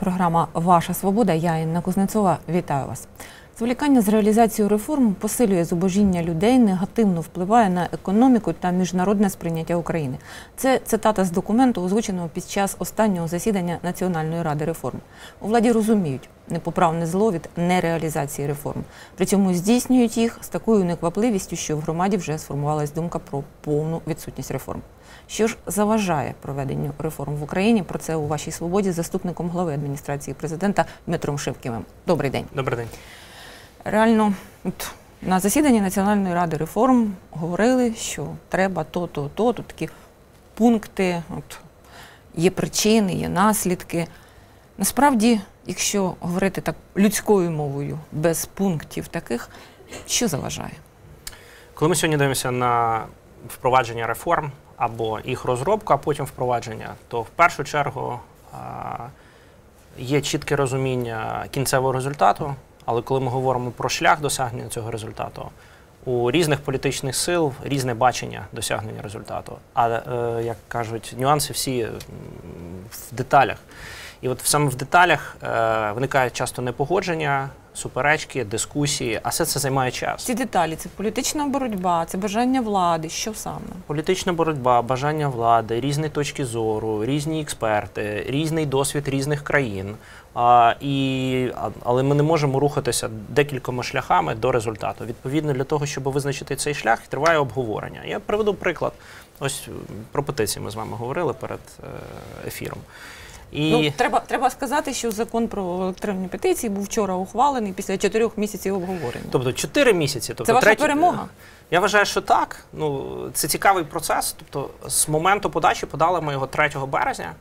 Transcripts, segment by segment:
програма Ваша свобода. Я Інна Кузнецова. Вітаю вас. Зволікання з реалізацією реформ посилює зубожіння людей, негативно впливає на економіку та міжнародне сприйняття України. Це цитата з документу, озвученого під час останнього засідання Національної ради реформ. У владі розуміють непоправне зло від нереалізації реформ. При цьому здійснюють їх з такою неквапливістю, що в громаді вже сформувалась думка про повну відсутність реформ. Що ж заважає проведенню реформ в Україні? Про це у вашій свободі заступником глави адміністрації президента Дмитром Шевківим. Добрий день. Добрий день. Реально, от, на засіданні Національної ради реформ говорили, що треба то, то, то, тут такі пункти, от, є причини, є наслідки. Насправді, якщо говорити так людською мовою, без пунктів таких, що заважає? Коли ми сьогодні дивимося на впровадження реформ або їх розробку, а потім впровадження, то в першу чергу є чітке розуміння кінцевого результату. Але коли ми говоримо про шлях досягнення цього результату, у різних політичних сил різне бачення досягнення результату. А е, як кажуть, нюанси всі в деталях. І от саме в деталях е, виникають часто непогодження, суперечки, дискусії, а все це займає час. Ці деталі це політична боротьба, це бажання влади. Що саме? Політична боротьба, бажання влади, різні точки зору, різні експерти, різний досвід різних країн. А, і, але ми не можемо рухатися декількома шляхами до результату. Відповідно, для того, щоб визначити цей шлях, триває обговорення. Я приведу приклад. Ось про петиції ми з вами говорили перед е, ефіром. І Ну, треба, треба сказати, що закон про електронні петиції був вчора ухвалений після чотирьох місяців обговорення. тобто 4 місяці. Тобто Це ваша третій- перемога? Я вважаю, що так. Ну, це цікавий процес. Тобто, з моменту подачі подали ми його 3 березня,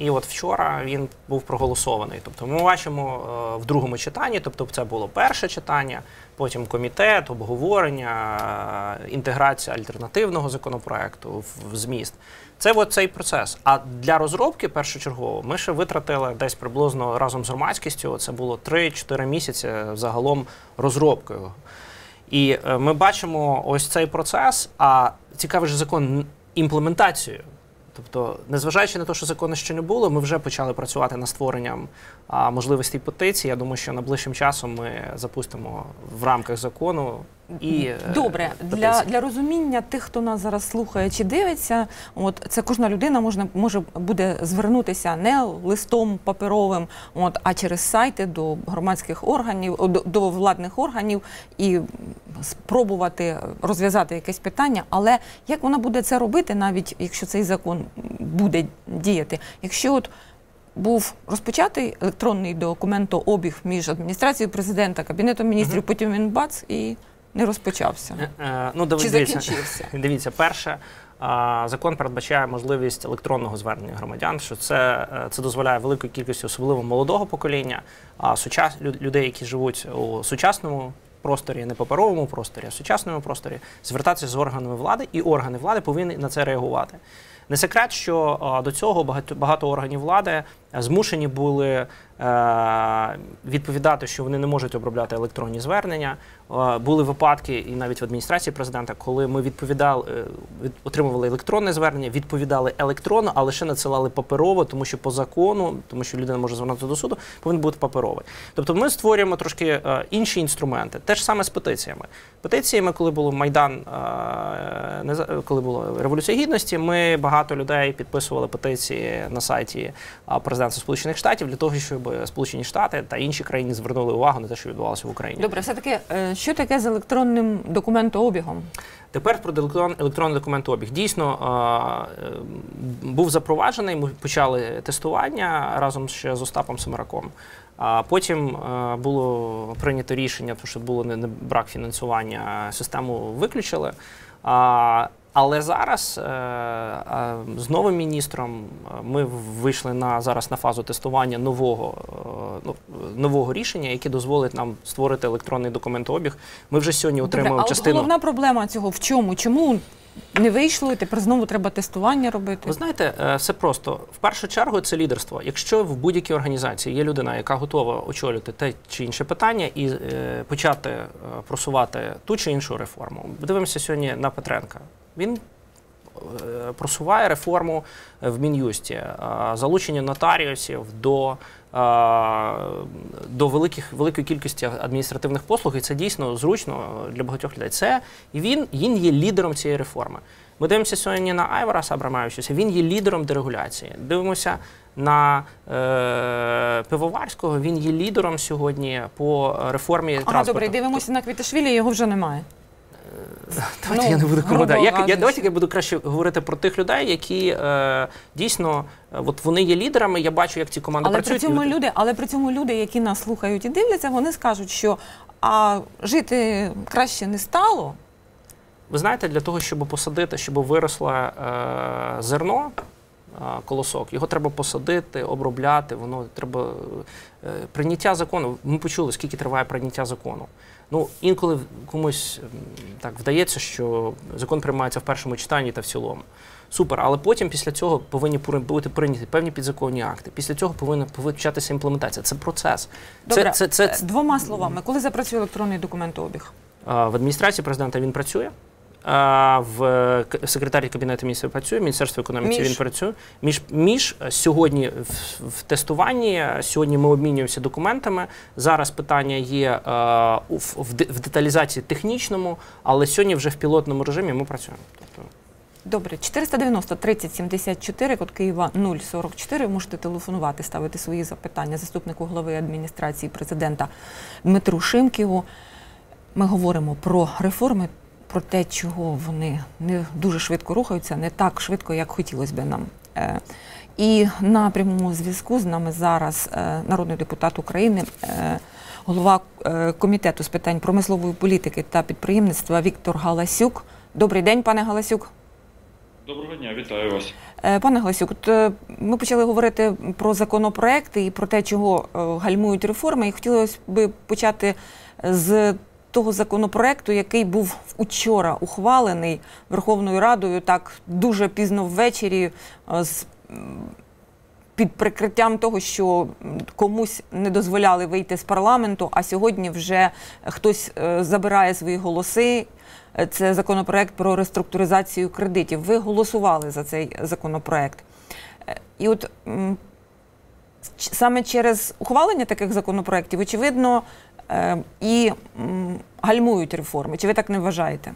і от вчора він був проголосований. Тобто, ми бачимо е, в другому читанні, тобто, це було перше читання, потім комітет, обговорення, е, інтеграція альтернативного законопроекту в, зміст. Це от цей процес. А для розробки першочергово ми ще витратили десь приблизно разом з громадськістю. Це було 3-4 місяці загалом розробкою. І е, ми бачимо ось цей процес, а цікавий же закон імплементацією. Тобто, незважаючи на те, що закону ще не було, ми вже почали працювати над створенням можливостей петиції. Я думаю, що найближчим часом ми запустимо в рамках закону і е, Добре, для, для розуміння тих, хто нас зараз слухає чи дивиться, от це кожна людина можна може буде звернутися не листом паперовим, от а через сайти до громадських органів, до, до владних органів і спробувати розв'язати якесь питання. Але як вона буде це робити, навіть якщо цей закон буде діяти, якщо от був розпочатий електронний документообіг між адміністрацією президента, кабінетом міністрів, Мгм. потім він бац і не розпочався. Е, е, ну, Чи дивіться. закінчився? Дивіться, перше, закон передбачає можливість електронного звернення громадян, що це, е, це дозволяє великій кількості, особливо молодого покоління, а сучас, людей, які живуть у сучасному просторі, не паперовому просторі, а сучасному просторі, звертатися з органами влади, і органи влади повинні на це реагувати. Не секрет, що до цього багато, багато органів влади змушені були е, відповідати, що вони не можуть обробляти електронні звернення. Е, були випадки, і навіть в адміністрації президента, коли ми відповідали, е, отримували електронне звернення, відповідали електронно, а лише надсилали паперово, тому що по закону, тому що людина може звернутися до суду, повинен бути паперовий. Тобто ми створюємо трошки інші інструменти. Те ж саме з петиціями. Петиціями, коли було Майдан, коли була Революція Гідності, ми багато людей підписували петиції на сайті а, президентства Сполучених Штатів для того, щоб Сполучені Штати та інші країни звернули увагу на те, що відбувалося в Україні. Добре, все таки, що таке з електронним документообігом? Тепер про електрон, електронний документообіг. Дійсно е, е, був запроваджений. Ми почали тестування разом ще з Остапом Семераком. А потім е, було прийнято рішення, тому що було не, не брак фінансування, систему виключили. А, але зараз е, з новим міністром е, ми вийшли на зараз на фазу тестування нового, е, ну, нового рішення, яке дозволить нам створити електронний документообіг. Ми вже сьогодні отримуємо Добре, а частину. головна проблема цього в чому? Чому не вийшло, і тепер знову треба тестування робити? Ви знаєте, все просто. В першу чергу це лідерство. Якщо в будь-якій організації є людина, яка готова очолювати те чи інше питання і почати просувати ту чи іншу реформу. Дивимося сьогодні на Петренка. Він е, просуває реформу в Мін'юсті, е, залучення нотаріусів до. е, До великих великої кількості адміністративних послуг, і це дійсно зручно для багатьох людей. Це і він, він є лідером цієї реформи. Ми дивимося сьогодні на Айвара Абрамавичуса, він є лідером дерегуляції. Дивимося на е, Пивоварського, він є лідером сьогодні по реформі Ага, транспорту. добре, дивимося на Квіташвілі, його вже немає. Давайте Ну, я не буду грубо коментувати. Я, я, давайте я буду краще говорити про тих людей, які е, дійсно е, от вони є лідерами. Я бачу, як ці команди Але при працюють. цьому люди, але при цьому люди, які нас слухають і дивляться, вони скажуть, що а жити краще не стало. Ви знаєте, для того, щоб посадити, щоб виросло е, зерно, е, колосок, його треба посадити, обробляти. Воно треба е, прийняття закону. Ми почули, скільки триває прийняття закону. Ну, інколи комусь так вдається, що закон приймається в першому читанні та в цілому. Супер, але потім після цього повинні бути прийняті певні підзаконні акти. Після цього повинна початися імплементація. Це процес. Добре, Це, це, це, двома словами, коли запрацює електронний документообіг? В адміністрації президента він працює. А, В секретарі кабінету міністрів працює, в Міністерстві економіки він працює. Між, між е, сьогодні в, в тестуванні, е, сьогодні ми обмінюємося документами. Зараз питання є е, у- в, в в деталізації технічному, але сьогодні вже в пілотному режимі ми працюємо. Тобто Добре, 490 30 74, код Києва 044. Ви можете телефонувати, ставити свої запитання заступнику голови адміністрації президента Дмитру Шимківу. Ми говоримо про реформи, про те, чого вони не дуже швидко рухаються, не так швидко, як хотілося б нам. Е, І на прямому зв'язку з нами зараз е, народний депутат України, е, голова комітету з питань промислової політики та підприємництва Віктор Галасюк. Добрий день, пане Галасюк. Доброго дня, вітаю вас. Пане Галасюк, ми почали говорити про законопроекти і про те, чого гальмують реформи. І хотілося б почати з того законопроекту, який був вчора ухвалений Верховною Радою, так дуже пізно ввечері, е, з під прикриттям того, що комусь не дозволяли вийти з парламенту, а сьогодні вже хтось е, забирає свої голоси. Е, Це законопроект про реструктуризацію кредитів. Ви голосували за цей законопроект. І от саме через ухвалення таких законопроєктів, очевидно, і гальмують реформи. Чи ви так не вважаєте?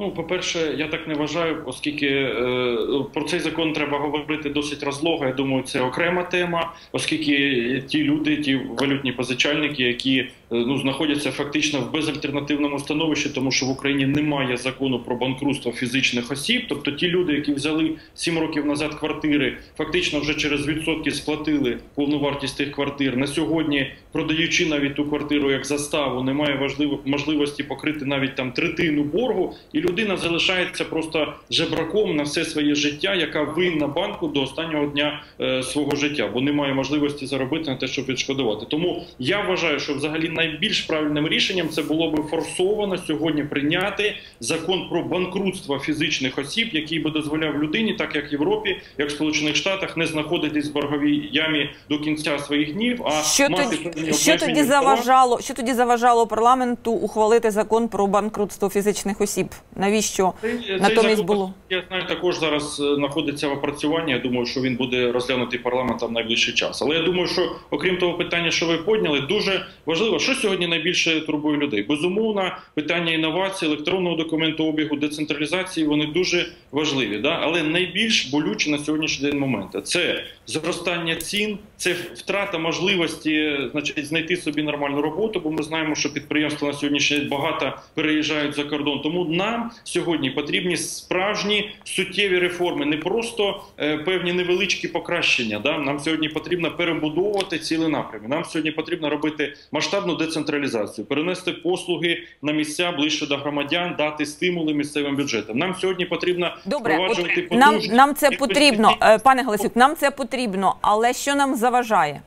Ну, по-перше, я так не вважаю, оскільки е, про цей закон треба говорити досить розлого. Я думаю, це окрема тема, оскільки ті люди, ті валютні позичальники, які ну знаходяться фактично в безальтернативному становищі, тому що в Україні немає закону про банкрутство фізичних осіб. Тобто ті люди, які взяли 7 років назад квартири, фактично вже через відсотки сплатили повну вартість тих квартир. На сьогодні, продаючи навіть ту квартиру як заставу, немає важливо можливості покрити навіть там третину боргу, і людина залишається просто жебраком на все своє життя, яка винна банку до останнього дня е, свого життя, бо немає можливості заробити на те, щоб відшкодувати. Тому я вважаю, що взагалі найбільш правильним рішенням це було би форсовано сьогодні прийняти закон про банкрутство фізичних осіб, який би дозволяв людині, так як в Європі, як в Сполучених Штатах, не знаходитись в борговій ямі до кінця своїх днів, а Що мати тоді, що тоді заважало? Що тоді заважало парламенту ухвалити закон про банкрутство фізичних осіб? Навіщо Цей- цей натомість закон, було? Я знаю, також зараз е, знаходиться в опрацюванні. Я думаю, що він буде розглянутий парламентом в найближчий час. Але я думаю, що окрім того питання, що ви підняли, дуже важливо, що сьогодні найбільше турбує людей. Безумовно, питання інновацій, електронного документообігу, децентралізації вони дуже важливі. Да? Але найбільш болючі на сьогоднішній день моменти це зростання цін, це втрата можливості, значить, знайти собі нормальну роботу. Бо ми знаємо, що підприємства на сьогоднішній день багато переїжджають за кордон. Тому нам сьогодні потрібні справжні суттєві реформи, не просто е, певні невеличкі покращення. Да? Нам сьогодні потрібно перебудовувати цілі напрями. Нам сьогодні потрібно робити масштабну децентралізацію, перенести послуги на місця ближче до громадян, дати стимули місцевим бюджетам. Нам сьогодні потрібно Добре, впроваджувати от нам, нам це потрібно, е, пане Галасюк, нам це потрібно, але що нам заважає?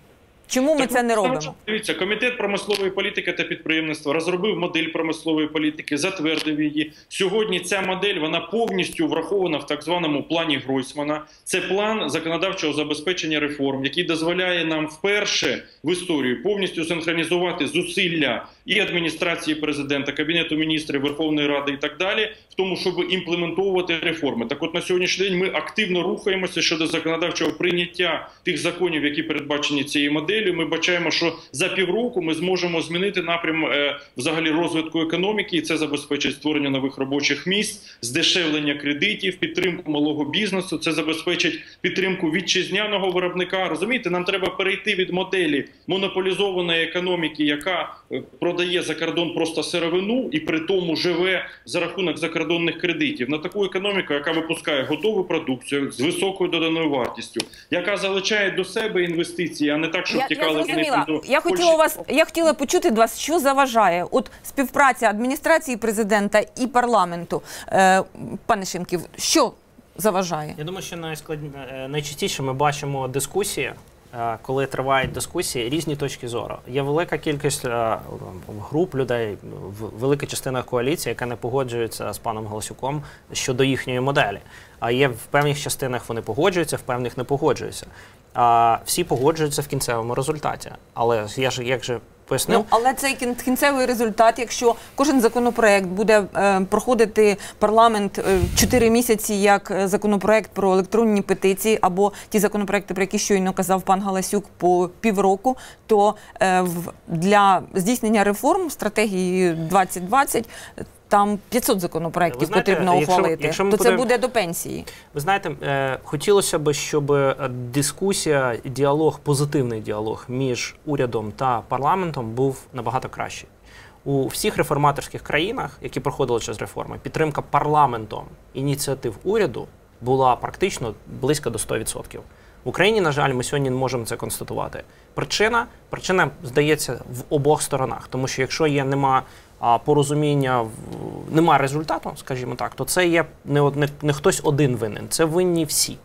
Чому ми Так, це не робимо? Дивіться, комітет промислової політики та підприємництва розробив модель промислової політики, затвердив її. Сьогодні ця модель вона повністю врахована в так званому плані Гройсмана. Це план законодавчого забезпечення реформ, який дозволяє нам вперше в історії повністю синхронізувати зусилля і адміністрації президента, кабінету міністрів, Верховної Ради і так далі в тому, щоб імплементовувати реформи. Так, от на сьогоднішній день ми активно рухаємося щодо законодавчого прийняття тих законів, які передбачені цією моделлю. Ми бачаємо, що за півроку ми зможемо змінити напрям е, взагалі розвитку економіки, і це забезпечить створення нових робочих місць, здешевлення кредитів, підтримку малого бізнесу. Це забезпечить підтримку вітчизняного виробника. Розумієте, нам треба перейти від моделі монополізованої економіки, яка е, продає за кордон просто сировину і при тому живе за рахунок закордонних кредитів, на таку економіку, яка випускає готову продукцію з високою доданою вартістю, яка залучає до себе інвестиції, а не так, щоб Я, я тікали вони до Я хотіла у вас, я хотіла почути від вас, що заважає. От співпраця адміністрації президента і парламенту. Е, пане Шимків, що заважає? Я думаю, що найскладні... е, найчастіше ми бачимо дискусії, коли тривають дискусії, різні точки зору. Є велика кількість е, груп людей, велика частина коаліції, яка не погоджується з паном Голосюком щодо їхньої моделі. А є в певних частинах вони погоджуються, в певних не погоджуються. А всі погоджуються в кінцевому результаті. Але я ж як же пояснив, Ну, але цей кін- кінцевий результат, якщо кожен законопроект буде е, проходити парламент е, 4 місяці як е, законопроект про електронні петиції, або ті законопроекти, про які щойно казав пан Галасюк, по півроку, то е, для здійснення реформ стратегії 2020 е, там 500 законопроектів знаєте, потрібно якщо- ухвалити. якщо то це будемо- буде до пенсії. Ви знаєте, е, хотілося б, щоб е, дискусія, діалог, позитивний діалог між урядом та парламентом був набагато кращий. У всіх реформаторських країнах, які проходили через реформи, підтримка парламентом ініціатив уряду була практично близько до 100%. В Україні, на жаль, ми сьогодні не можемо це констатувати. Причина, причина здається в обох сторонах, тому що якщо є нема порозуміння, в- нема результату, скажімо так, то це є не, не, не хтось один винен, це винні всі.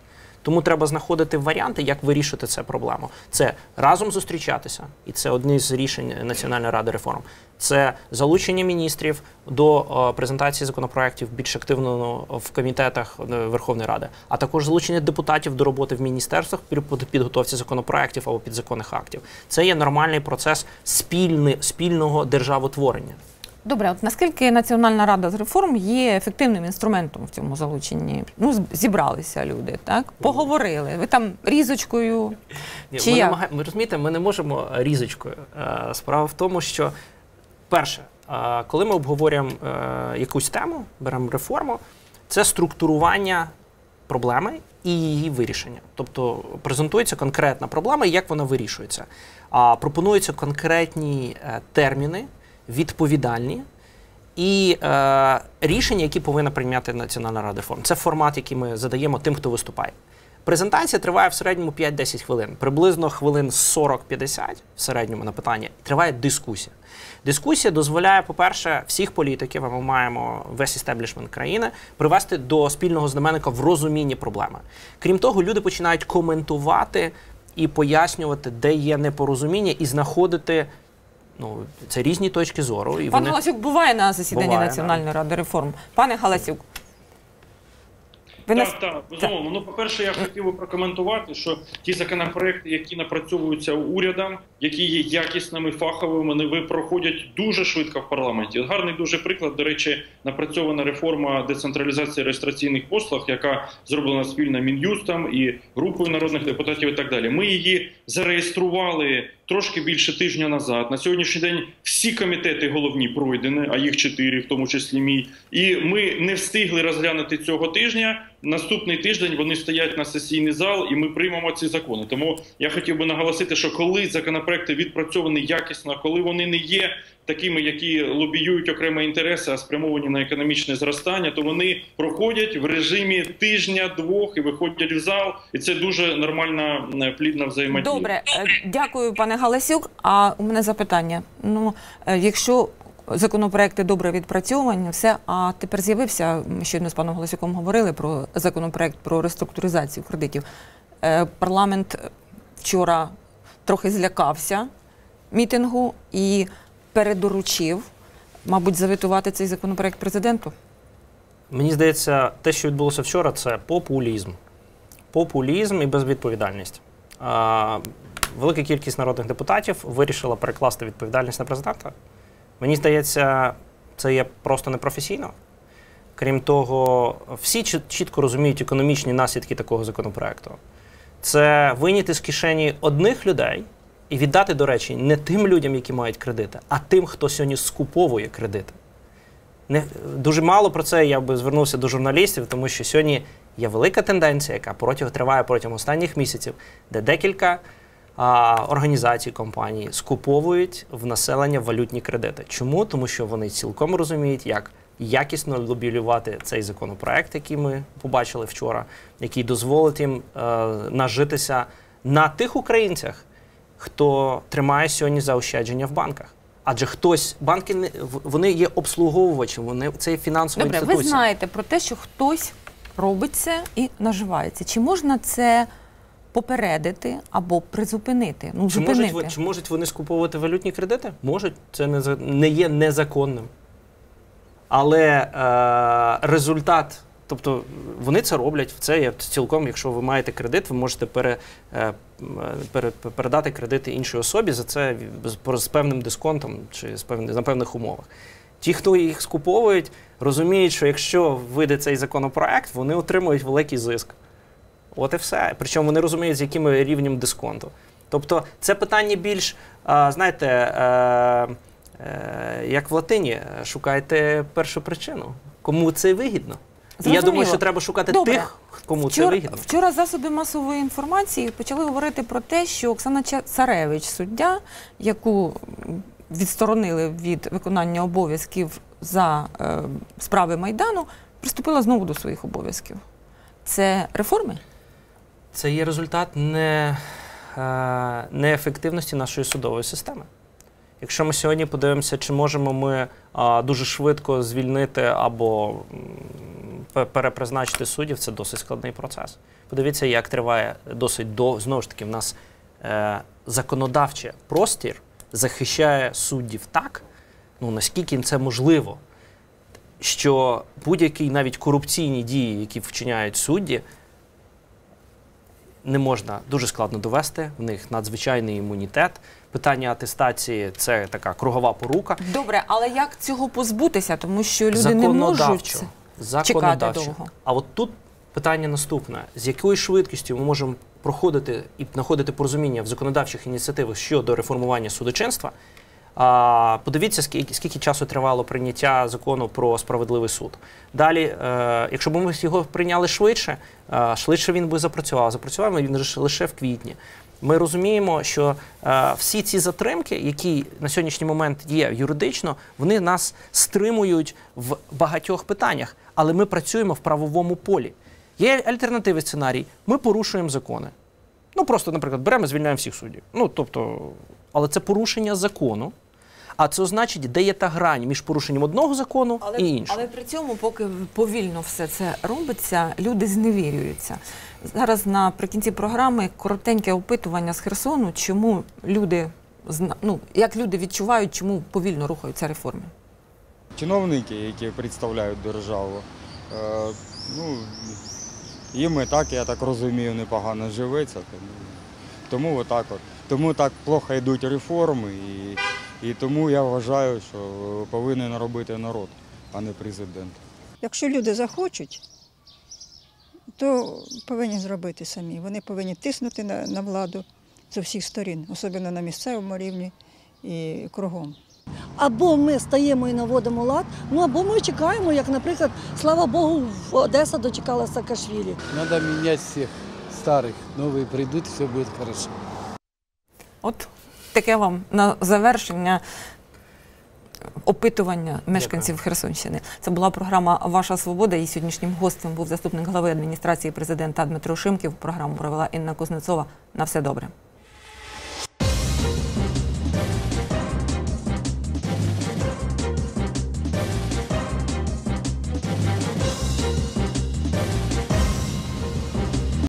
Тому треба знаходити варіанти, як вирішити цю проблему. Це разом зустрічатися, і це одне з рішень Національної ради реформ. Це залучення міністрів до е, презентації законопроєктів більш активно в комітетах е, Верховної Ради, а також залучення депутатів до роботи в міністерствах при під- підготовці законопроєктів або підзаконних актів. Це є нормальний процес спільни, спільного державотворення. Добре, от наскільки Національна рада з реформ є ефективним інструментом в цьому залученні? Ну, зібралися люди, так? Поговорили. Ви там різочкою. Ні, Чи ми, як? намага... ми розумієте, ми не можемо різочкою. Е, Справа в тому, що перше, е, коли ми обговорюємо е, якусь тему, беремо реформу, це структурування проблеми і її вирішення. Тобто презентується конкретна проблема і як вона вирішується. А пропонуються конкретні терміни, відповідальні. І е, рішення, які повинна прийняти Національна рада реформ. Це формат, який ми задаємо тим, хто виступає. Презентація триває в середньому 5-10 хвилин, приблизно хвилин 40-50 в середньому на питання. Триває дискусія. Дискусія дозволяє, по-перше, всіх політиків, а ми маємо весь істеблішмент країни, привести до спільного знаменника в розумінні проблеми. Крім того, люди починають коментувати і пояснювати, де є непорозуміння, і знаходити ну, це різні точки зору. І Пан вони... Галасюк буває на засіданні Буває, Національної ради реформ. Пане Галасюк, ви нас... Так, так, безумовно. Ну, по-перше, я хотів би прокоментувати, що ті законопроекти, які напрацьовуються урядом, які є якісними, фаховими, вони проходять дуже швидко в парламенті. Гарний дуже приклад, до речі, напрацьована реформа децентралізації реєстраційних послуг, яка зроблена спільно Мін'юстом і групою народних депутатів, і так далі. Ми її зареєстрували трошки більше тижня назад. На сьогоднішній день всі комітети головні пройдені, а їх чотири, в тому числі мій. І ми не встигли розглянути цього тижня. Наступний тиждень вони стоять на сесійний зал, і ми приймемо ці закони. Тому я хотів би наголосити, що коли законопроекти відпрацьовані якісно, коли вони не є такими, які лобіюють окремі інтереси, а спрямовані на економічне зростання, то вони проходять в режимі тижня-двох і виходять в зал, і це дуже нормальна плідна взаємодія. Добре, е, дякую, пане Галасюк. А у мене запитання. Ну, е, якщо законопроекти добре відпрацьовані, все, а тепер з'явився, щойно з паном Галасюком говорили про законопроект про реструктуризацію кредитів. Е, Парламент вчора трохи злякався мітингу і передоручив, мабуть, завітувати цей законопроект президенту. Мені здається, те, що відбулося вчора, це популізм. Популізм і безвідповідальність. А, велика кількість народних депутатів вирішила перекласти відповідальність на президента. Мені здається, це є просто непрофесійно. Крім того, всі чітко розуміють економічні наслідки такого законопроекту. Це вийняти з кишені одних людей і віддати, до речі, не тим людям, які мають кредити, а тим, хто сьогодні скуповує кредити. Не, дуже мало про це я би звернувся до журналістів, тому що сьогодні є велика тенденція, яка протягом триває протягом останніх місяців, де декілька а, організацій, компаній скуповують в населення валютні кредити. Чому? Тому що вони цілком розуміють, як якісно лобілювати цей законопроект, який ми побачили вчора, який дозволить їм е, нажитися на тих українцях, хто тримає сьогодні заощадження в банках. Адже хтось, банки не вони є обслуговувачем, вони це є фінансова Добре, ви знаєте про те, що хтось робить це і наживається. Чи можна це попередити або призупинити? Ну, Чи зупинити. можуть, чи можуть вони скуповувати валютні кредити? Можуть, це не, не є незаконним. Але е, результат, тобто вони це роблять, це є цілком, якщо ви маєте кредит, ви можете пере, е, пере, передати кредити іншій особі за це з, певним дисконтом чи з певним, на певних умовах. Ті, хто їх скуповують, розуміють, що якщо вийде цей законопроект, вони отримують великий зиск. От і все. Причому вони розуміють, з яким рівнем дисконту. Тобто це питання більш, знаєте, е, е, як в латині, шукайте першу причину. Кому це вигідно? І я думаю, що треба шукати Добре. тих, кому це Вчора, вигідно. вчора засоби масової інформації почали говорити про те, що Оксана Царевич, суддя, яку відсторонили від виконання обов'язків за е, справи Майдану, приступила знову до своїх обов'язків. Це реформи? Це є результат не, е, неефективності нашої судової системи. Якщо ми сьогодні подивимося, чи можемо ми а, дуже швидко звільнити або перепризначити суддів, це досить складний процес. Подивіться, як триває досить до знову ж таки, в нас е, законодавче простір захищає суддів так, ну наскільки це можливо, що будь-які навіть корупційні дії, які вчиняють судді, не можна дуже складно довести. В них надзвичайний імунітет. Питання атестації це така кругова порука. Добре, але як цього позбутися? Тому що люди не можуть. законодавчо. довго. А от тут питання наступне: з якою швидкістю ми можемо проходити і знаходити порозуміння в законодавчих ініціативах щодо реформування судочинства? А, подивіться, скільки, скільки часу тривало прийняття закону про справедливий суд. Далі, е, якщо б ми його прийняли швидше, е, швидше він би запрацював. Запрацював він лише в квітні. Ми розуміємо, що е, всі ці затримки, які на сьогоднішній момент є юридично, вони нас стримують в багатьох питаннях, але ми працюємо в правовому полі. Є альтернативний сценарій. Ми порушуємо закони. Ну просто, наприклад, беремо і звільняємо всіх суддів. Ну тобто, але це порушення закону. А це значить, де є та грань між порушенням одного закону Але, і іншого. але при цьому, поки повільно все це робиться, люди зневірюються. Зараз наприкінці програми коротеньке опитування з Херсону, чому люди ну, як люди відчувають, чому повільно рухаються реформи. чиновники, які представляють державу, е, ну, їм і так, я так розумію, непогано живеться. Тому, тому отак от. Тому так плохо йдуть реформи, і, і тому я вважаю, що повинен робити народ, а не президент. Якщо люди захочуть, то повинні зробити самі. Вони повинні тиснути на, на владу з усіх сторін, особливо на місцевому рівні і кругом. Або ми стаємо і наводимо лад, ну або ми чекаємо, як, наприклад, слава Богу, в Одеса дочекалася Саакашвілі. Надо менять всех старых. Новые придут, все будет хорошо. От таке вам на завершення опитування мешканців Херсонщини. Це була програма Ваша свобода. І сьогоднішнім гостем був заступник глави адміністрації президента Дмитро Шимків. Програму провела Інна Кузнецова. На все добре.